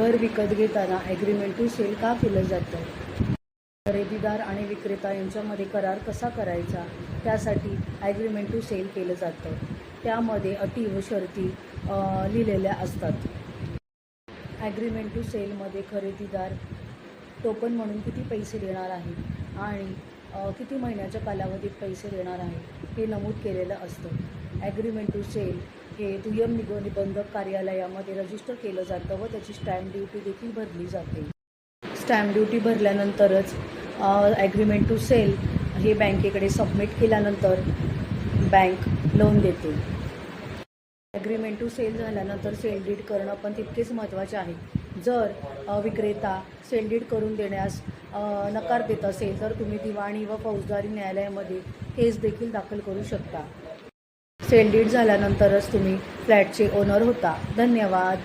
घर विकत घेताना ॲग्रीमेंट टू सेल का केलं जातं? खरेदीदार आणि विक्रेता यांच्यामध्ये करार कसा करायचा? त्यासाठी ॲग्रीमेंट टू सेल केलं जातं. त्यामध्ये अटी व शर्ती लिहिलेल्या असतात. ॲग्रीमेंट टू सेलमध्ये खरेदीदार टोकन म्हणून किती पैसे देणार आहे आणि किती महिन्याच्या कालावधीत पैसे देणार आहे हे नमूद केलेलं असतं. ॲग्रीमेंट टू सेल हे दुय्यम निग निबंधक कार्यालयामध्ये रजिस्टर केलं जातं व त्याची स्टॅम्प ड्युटी देखील भरली जाते. स्टॅम्प ड्युटी भरल्यानंतरच ॲग्रीमेंट टू सेल हे बँकेकडे सबमिट केल्यानंतर बँक लोन देते. ॲग्रीमेंट टू सेल झाल्यानंतर सेल डीड करणं पण तितकेच महत्त्वाचे आहे. जर विक्रेता सेल डीड करून देण्यास नकार देत असेल तर तुम्ही दिवाणी व फौजदारी न्यायालयामध्ये केस देखील दाखल करू शकता. सेल डीड झाल्यानंतरच तुम्ही फ्लॅटचे ओनर होता. धन्यवाद.